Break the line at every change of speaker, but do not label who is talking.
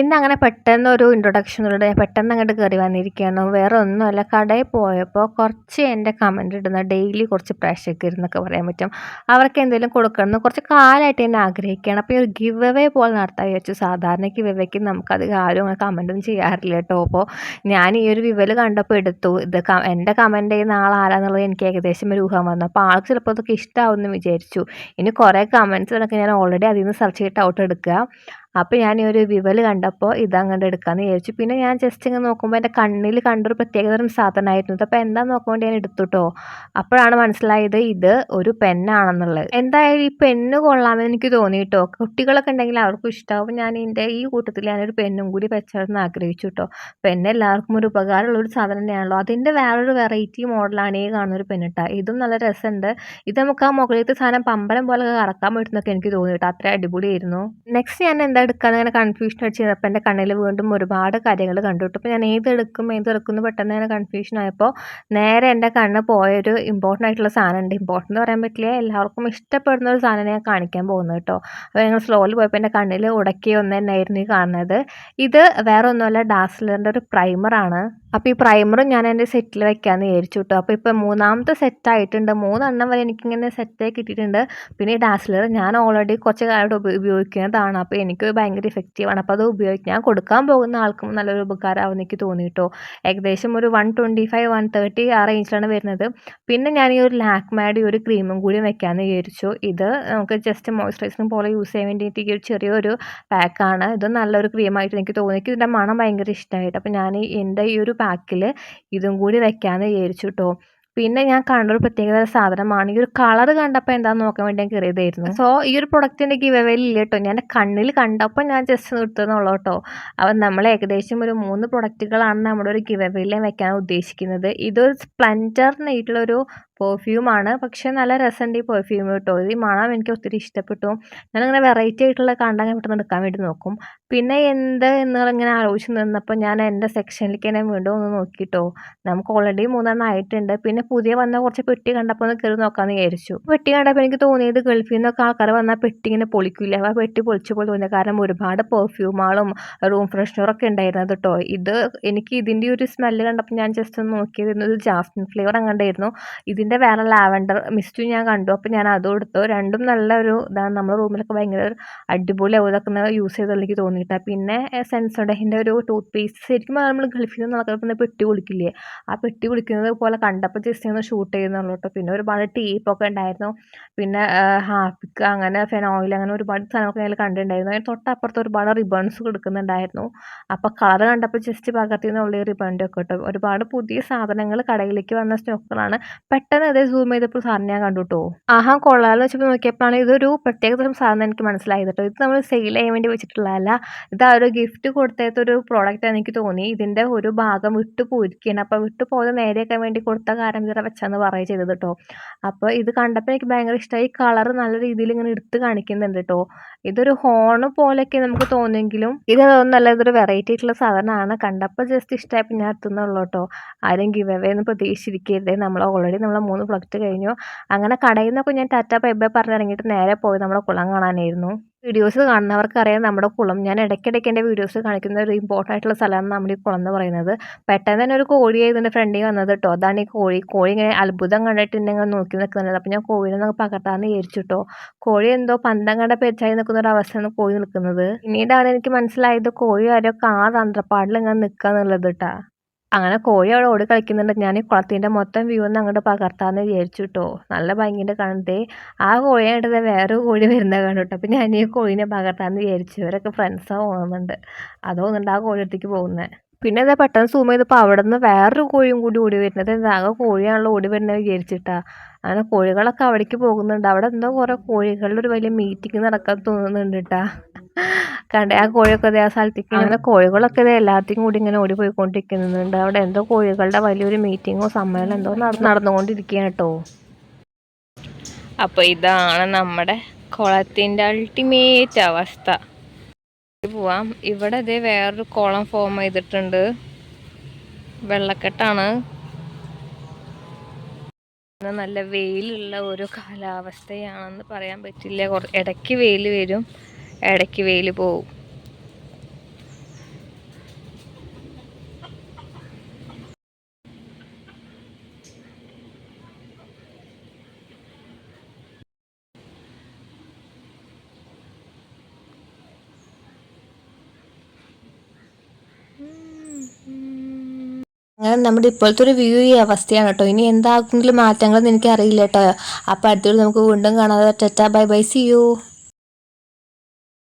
ഇന്ന് അങ്ങനെ പെട്ടെന്ന് ഒരു ഇൻട്രൊഡക്ഷനിലൂടെ പെട്ടെന്ന് അങ്ങോട്ട് കയറി വന്നിരിക്കുകയാണ്. വേറെ ഒന്നുമല്ല കടയിൽ പോയപ്പോൾ കുറച്ച് എന്റെ കമന്റ് ഇടുന്ന ഡെയിലി കുറച്ച് പ്രേക്ഷകർ എന്നൊക്കെ പറയാൻ പറ്റും. അവർക്ക് എന്തെങ്കിലും കൊടുക്കണം കുറച്ച് കാലമായിട്ട് എന്നെ ആഗ്രഹിക്കുകയാണ്. അപ്പോൾ ഈ ഒരു ഗിവ് അവേ പോലെ നടത്താൻ വിചാരിച്ചു സാധാരണ ഗിവ് അവേക്ക് നമുക്കധികം ആരും അങ്ങനെ കമന്റൊന്നും ചെയ്യാറില്ല കേട്ടോ. അപ്പോൾ ഞാൻ ഈ ഒരു വിവൽ കണ്ടപ്പോൾ എടുത്തു. ഇത് എന്റെ കമന്റ് ചെയ്യുന്ന ആൾ ആരാന്നുള്ളത് എനിക്ക് ഏകദേശം ഒരു ഊഹം വന്നു. അപ്പോൾ ആൾക്ക് ചിലപ്പോൾ അതൊക്കെ ഇഷ്ടമാവുമെന്ന് വിചാരിച്ചു. ഇനി കുറേ കമന്റ്സ് ഞാൻ ഓൾറെഡി അതിൽ നിന്ന് സെർച്ച് ചെയ്തിട്ട് ഔട്ട് എടുക്കുക. അപ്പോൾ ഞാൻ ഈ ഒരു വിവൽ കണ്ടപ്പോൾ ഇതങ്ങോട്ട് എടുക്കാമെന്ന് വിചാരിച്ചു. പിന്നെ ഞാൻ ജസ്റ്റ് ഇങ്ങനെ നോക്കുമ്പോൾ എന്റെ കണ്ണിൽ കണ്ടൊരു പ്രത്യേകതരം സാധനമായിരുന്നു അപ്പോൾ എന്താ വേണ്ടി ഞാൻ എടുത്തു കേട്ടോ അപ്പോഴാണ് മനസ്സിലായത് ഇത് ഒരു പെന്നാണെന്നുള്ളത് എന്തായാലും ഈ പെണ്ണ് കൊള്ളാമെന്ന് എനിക്ക് തോന്നി കേട്ടോ കുട്ടികളൊക്കെ ഉണ്ടെങ്കിൽ അവർക്കും ഇഷ്ടമാവും ഞാൻ എന്റെ ഈ കൂട്ടത്തിൽ ഞാനൊരു പെണ്ണും കൂടി വെച്ചാലെന്ന് ആഗ്രഹിച്ചു കേട്ടോ പെണ്ണ് എല്ലാവർക്കും ഒരു ഉപകാരമുള്ള ഒരു സാധനം തന്നെയാണല്ലോ. അതിന്റെ വേറൊരു വെറൈറ്റി മോഡലാണ് ഈ കാണുന്ന ഒരു പെണ്ണിട്ട ഇതും നല്ല രസമുണ്ട്. ഇത് നമുക്ക് ആ മുകളിലത്തെ സാധനം പമ്പരം പോലെ കറക്കാൻ പറ്റുന്നൊക്കെ എനിക്ക് തോന്നി കേട്ടോ അത്ര അടിപൊളിയായിരുന്നു. നെക്സ്റ്റ് ഞാൻ എന്താ എടുക്കാന്ന് അങ്ങനെ കൺഫ്യൂഷൻ അടിച്ച് ചെയ്തപ്പോൾ എന്റെ കണ്ണിൽ വീണ്ടും ഒരുപാട് കാര്യങ്ങൾ കണ്ടു. അപ്പോൾ ഞാൻ ഏതെടുക്കും ഏതെടുക്കും എന്ന് പെട്ടെന്ന് തന്നെ കൺഫ്യൂഷൻ ആയപ്പോൾ നേരെ എന്റെ കണ്ണ് പോയൊരു ഇമ്പോർട്ടന്റ് ആയിട്ടുള്ള സാധനം ഉണ്ട് ഇമ്പോർട്ടന്റ് എന്ന് പറയാൻ പറ്റില്ല എല്ലാവർക്കും ഇഷ്ടപ്പെടുന്ന ഒരു സാധനം ഞാൻ കാണിക്കാൻ പോകുന്നത് കേട്ടോ അപ്പോൾ ഞങ്ങൾ സ്ലോയിൽ പോയപ്പോൾ എന്റെ കണ്ണിൽ ഉടക്കി ഒന്ന് ഈ കാണുന്നത്. ഇത് വേറെ ഒന്നുമല്ല ഡാസ്ലറിന്റെ ഒരു പ്രൈമറാണ് അപ്പോൾ ഈ പ്രൈമറും ഞാൻ എന്റെ സെറ്റിൽ വെക്കാമെന്ന് വിചാരിച്ചു കേട്ടോ അപ്പോൾ ഇപ്പോൾ മൂന്നാമത്തെ സെറ്റ് ആയിട്ടുണ്ട്. മൂന്നെണ്ണം വരെ എനിക്കിങ്ങനെ സെറ്റായി കിട്ടിയിട്ടുണ്ട്. പിന്നെ ഈ ഡാസ്ലർ ഞാൻ ഓൾറെഡി കുറച്ച് കാലമായിട്ട് ഉപയോഗിക്കുന്നതാണ്. അപ്പോൾ എനിക്ക് ഭയങ്കര ഇഫക്റ്റീവാണ് അപ്പോൾ അത് ഉപയോഗിക്കും ഞാൻ കൊടുക്കാൻ പോകുന്ന ആൾക്കും നല്ലൊരു ഉപകാരമാവുന്ന എനിക്ക് തോന്നി കേട്ടോ ഏകദേശം ഒരു one twenty five one thirty ആ റേഞ്ചിലാണ് വരുന്നത്. പിന്നെ ഞാൻ ഈ ഒരു ലാക്മേഡ് ഈ ഒരു ക്രീമും കൂടി വെക്കാമെന്ന് വിചാരിച്ചു. ഇത് നമുക്ക് ജസ്റ്റ് മോയ്സ്ചറൈസിങ് പോലെ യൂസ് ചെയ്യാൻ വേണ്ടിയിട്ട് ഈ ഒരു ചെറിയൊരു പാക്കാണ് ഇത് നല്ലൊരു ക്രീമായിട്ട് എനിക്ക് തോന്നി. എനിക്ക് ഇതിന്റെ മണം ഭയങ്കര ഇഷ്ടമായിട്ട്. അപ്പോൾ ഞാൻ എന്റെ ഈ ഒരു പാക്കിൽ ഇതും കൂടി വെക്കാമെന്ന് വിചാരിച്ചു കേട്ടോ പിന്നെ ഞാൻ കണ്ട ഒരു പ്രത്യേകത സാധനമാണ്. ഈ ഒരു കളർ കണ്ടപ്പോൾ എന്താന്ന് നോക്കാൻ വേണ്ടി ഞാൻ കയറിയതായിരുന്നു സോ ഈ ഒരു പ്രൊഡക്റ്റിന്റെ ഗിവ് അവൈൽ ഇല്ല കേട്ടോ ഞാൻ കണ്ണിൽ കണ്ടപ്പോൾ ഞാൻ ജസ്റ്റ് നിർത്തുന്നുള്ളൂ കേട്ടോ അപ്പം നമ്മൾ ഏകദേശം ഒരു മൂന്ന് പ്രൊഡക്റ്റുകളാണ് നമ്മുടെ ഒരു ഗിവ് അവൈലിൽ വെക്കാൻ ഉദ്ദേശിക്കുന്നത്. ഇതൊരു സ്പ്ലെൻഡറിനായിട്ടുള്ളൊരു പെർഫ്യൂമാണ് പക്ഷേ നല്ല രസമുണ്ട് ഈ പെർഫ്യൂം കേട്ടോ. ഈ മണം എനിക്ക് ഒത്തിരി ഇഷ്ടപ്പെട്ടു. ഞാനിങ്ങനെ വെറൈറ്റി ആയിട്ടുള്ള കണ്ടാൽ പെട്ടെന്ന് എടുക്കാൻ വേണ്ടി നോക്കും. പിന്നെ എന്ത് എന്നിങ്ങനെ ആലോചിച്ച് നിന്നപ്പോൾ ഞാൻ എന്റെ സെക്ഷനിലേക്ക് തന്നെ വീണ്ടും ഒന്ന് നോക്കിട്ടോ. നമുക്ക് ഓൾറെഡി മൂന്നെണ്ണം ആയിട്ടുണ്ട്. പിന്നെ പുതിയ വന്ന കുറച്ച് പെട്ടി കണ്ടപ്പോൾ ഒന്ന് കയറി നോക്കാമെന്ന് വിചാരിച്ചു. പെട്ടി കണ്ടപ്പോൾ എനിക്ക് തോന്നിയത് ഗൾഫിൽ നിന്നൊക്കെ ആൾക്കാർ വന്നാൽ പെട്ടി ഇങ്ങനെ പൊളിക്കില്ല? ആ പെട്ടി പൊളിച്ച പോലെ തോന്നിയത്. കാരണം ഒരുപാട് പെർഫ്യൂമാളും റൂം ഫ്രഷ്നറൊക്കെ ഉണ്ടായിരുന്നത് കേട്ടോ. ഇത് എനിക്ക് ഇതിന്റെ ഒരു സ്മെല്ല് കണ്ടപ്പോൾ ഞാൻ ജസ്റ്റ് ഒന്ന് നോക്കിയത് ജാസ്മിൻ ഫ്ലേവർ അങ്ങണ്ടായിരുന്നു ഇതിന് ഇതിന്റെ വേറെ ലാവൻഡർ മിസ്റ്റും ഞാൻ കണ്ടു. അപ്പോൾ ഞാൻ അതും എടുത്തു. രണ്ടും നല്ലൊരു ഇതാണ്. നമ്മുടെ റൂമിലൊക്കെ ഭയങ്കര അടിപൊളിയാവും ഇതൊക്കെ യൂസ് ചെയ്ത് തോന്നിയിട്ട് പിന്നെ സെൻസോഡഹിന്റെ ഒരു ടൂത്ത് പേസ്റ്റ് ശരിക്കും നമ്മൾ ഗൾഫിൽ നിന്ന് നടക്കുന്ന പെട്ടി കുളിക്കില്ലേ? ആ പെട്ടി കുളിക്കുന്നത് പോലെ കണ്ടപ്പോൾ ജസ്റ്റ് ഒന്ന് ഷൂട്ട് ചെയ്യുന്നുള്ളൂ കേട്ടോ. പിന്നെ ഒരുപാട് ടീപ്പൊക്കെ ഉണ്ടായിരുന്നു. പിന്നെ ഹാപ്പിക്ക് അങ്ങനെ ഫെനോയിൽ അങ്ങനെ ഒരുപാട് സാധനങ്ങളൊക്കെ ഞാൻ കണ്ടിട്ടുണ്ടായിരുന്നു. അതിന് തൊട്ടപ്പുറത്ത് ഒരുപാട് റിബൺസ് കൊടുക്കുന്നുണ്ടായിരുന്നു അപ്പോൾ കളർ കണ്ടപ്പോൾ ജസ്റ്റ് പകർത്തി നിന്നുള്ള റിബണിന്റെ ഒക്കെ കേട്ടോ ഒരുപാട് പുതിയ സാധനങ്ങൾ കടയിലേക്ക് വന്ന സ്റ്റോക്കുകളാണ് പെട്ടെന്ന് പെട്ടെന്ന് അതേ സൂം ചെയ്തപ്പോൾ സാറിന് ഞാൻ കണ്ടു കേട്ടോ ആഹാ കൊള്ളാന്ന് വെച്ചപ്പോൾ നോക്കിയപ്പോഴാണ് ഇതൊരു പ്രത്യേക പ്രത്യേകതരം സാധനം എനിക്ക് മനസ്സിലായത് കേട്ടോ ഇത് നമ്മൾ സെയിൽ ചെയ്യാൻ വേണ്ടി വെച്ചിട്ടുള്ളതല്ല. ഇത് ആ ഒരു ഗിഫ്റ്റ് കൊടുത്തതൊരു പ്രോഡക്റ്റ് എനിക്ക് തോന്നി. ഇതിന്റെ ഒരു ഭാഗം വിട്ടു പോയിരിക്കുകയാണ്. അപ്പോൾ വിട്ടു പോയത് നേരെയാക്കാൻ വേണ്ടി കൊടുത്ത കാരണം ഇതിനെ വെച്ചാന്ന് പറയുക ചെയ്തത് കേട്ടോ അപ്പോൾ ഇത് കണ്ടപ്പോൾ എനിക്ക് ഭയങ്കര ഇഷ്ടമായി. കളർ നല്ല രീതിയിൽ ഇങ്ങനെ എടുത്ത് കാണിക്കുന്നുണ്ട് കേട്ടോ ഇതൊരു ഹോണ് പോലെയൊക്കെ നമുക്ക് തോന്നുമെങ്കിലും ഇത് നല്ല ഇതൊരു വെറൈറ്റി ആയിട്ടുള്ള സാധനമാണ്. കണ്ടപ്പോൾ ജസ്റ്റ് ഇഷ്ടമായപ്പോൾ ഞാൻ എത്തുന്നുള്ളൂ കേട്ടോ. ആരും ഗിവ് അവേ എന്ന് പ്രതീക്ഷിച്ചിരിക്കരുത്. നമ്മൾ ഓൾറെഡി നമ്മളെ മൂന്ന് പ്രൊഡക്റ്റ് കഴിഞ്ഞു. അങ്ങനെ കടയിൽ നിന്നൊക്കെ ഞാൻ ടാറ്റ ബൈ ബൈ പറഞ്ഞിറങ്ങിയിട്ട് നേരെ പോയി നമ്മളെ കുളം കാണാനായിരുന്നു. വീഡിയോസ് കാണുന്നവർക്കറിയാം നമ്മുടെ കുളം. ഞാൻ ഇടയ്ക്കിടയ്ക്ക് എന്റെ വീഡിയോസ് കാണിക്കുന്ന ഒരു ഇമ്പോർട്ടന്റ് ആയിട്ടുള്ള സ്ഥലമാണ് നമ്മുടെ ഈ കുളം എന്ന് പറയുന്നത്. പെട്ടെന്ന് തന്നെ ഒരു കോഴി ഇതിന്റെ ഫ്രണ്ടിൽ വന്നത് കേട്ടോ അതാണ് ഈ കോഴി. കോഴി ഇങ്ങനെ അത്ഭുതം കണ്ടിട്ട് എന്നെ നോക്കി നിൽക്കുന്നുണ്ട് അപ്പോൾ ഞാൻ കോഴിനെ നമുക്ക് പകർത്താന്ന് വിചാരിച്ചു കേട്ടോ കോഴി എന്തോ പന്തം കണ്ട പെരിച്ചായി നിൽക്കുന്ന ഒരു അവസ്ഥയാണ് കോഴി നിൽക്കുന്നത്. പിന്നീടാണ് എനിക്ക് മനസ്സിലായത് കോഴി ആരോ കാ തന്ത്രപ്പാടിൽ ഇങ്ങനെ നിൽക്കുക എന്നുള്ളത് കേട്ടോ അങ്ങനെ കോഴി അവിടെ ഓടി കളിക്കുന്നുണ്ട്. ഞാൻ കുളത്തിന്റെ മൊത്തം വ്യൂ ഒന്ന് അങ്ങോട്ട് പകർത്താമെന്ന് വിചാരിച്ചു കേട്ടോ നല്ല ഭംഗിന്റെ കണ്ടേ ആ കോഴിയെ കണ്ടത് വേറെ കോഴി വരുന്നത് കണ്ടു കേട്ടോ അപ്പോൾ ഞാൻ ഈ കോഴിനെ പകർത്താമെന്ന് വിചാരിച്ചു. ഇവരൊക്കെ ഫ്രണ്ട്സാണ് പോകുന്നുണ്ട് അത് തോന്നുന്നുണ്ട് ആ കോഴി അടുത്തേക്ക് പോകുന്നത് പിന്നെ ഇതാ പെട്ടെന്ന് സൂം ചെയ്തപ്പോൾ അവിടെ നിന്ന് വേറൊരു കോഴിയും കൂടി ഓടി വരുന്നത്. എന്താകെ കോഴിയാണല്ലോ ഓടി വരുന്നത് വിചാരിച്ചിട്ടാ. അങ്ങനെ കോഴികളൊക്കെ അവിടേക്ക് പോകുന്നുണ്ട്. അവിടെ എന്തോ കുറേ കോഴികളുടെ ഒരു വലിയ മീറ്റിംഗ് നടക്കാൻ തോന്നുന്നുണ്ട് കേട്ടാ കണ്ടേ ആ കോഴിയൊക്കെ അതേ ആ സ്ഥലത്തേക്ക് ഇങ്ങനെ കോഴികളൊക്കെ ഇത് എല്ലാത്തിനും കൂടി ഇങ്ങനെ ഓടി പോയിക്കൊണ്ടിരിക്കുന്നുണ്ട് അവിടെ എന്തോ കോഴികളുടെ വലിയൊരു മീറ്റിങ്ങോ സമ്മേളനം എന്തോ നടന്നുകൊണ്ടിരിക്കുകയാണ് കേട്ടോ അപ്പോൾ ഇതാണ് നമ്മുടെ കുളത്തിന്റെ അൾട്ടിമേറ്റ് അവസ്ഥ. പോവാം. ഇവിടെ ഇതേ വേറൊരു കുളം ഫോം ചെയ്തിട്ടുണ്ട്. വെള്ളക്കെട്ടാണ്. നല്ല വെയിലുള്ള ഒരു കാലാവസ്ഥയാണെന്ന് പറയാൻ പറ്റില്ല. ഇടയ്ക്ക് വെയിൽ വരും. ഇടയ്ക്ക് വെയിൽ പോവും. അങ്ങനെ നമ്മുടെ ഇപ്പോഴത്തെ ഒരു വ്യൂ ഈ അവസ്ഥയാണ് കേട്ടോ. ഇനി എന്താണെങ്കിലും മാറ്റങ്ങളെന്ന് എനിക്ക് അറിയില്ല കേട്ടോ അപ്പോൾ അടുത്തുള്ള നമുക്ക് വീണ്ടും കാണാതെ ടെറ്റാ. Bye bye. See you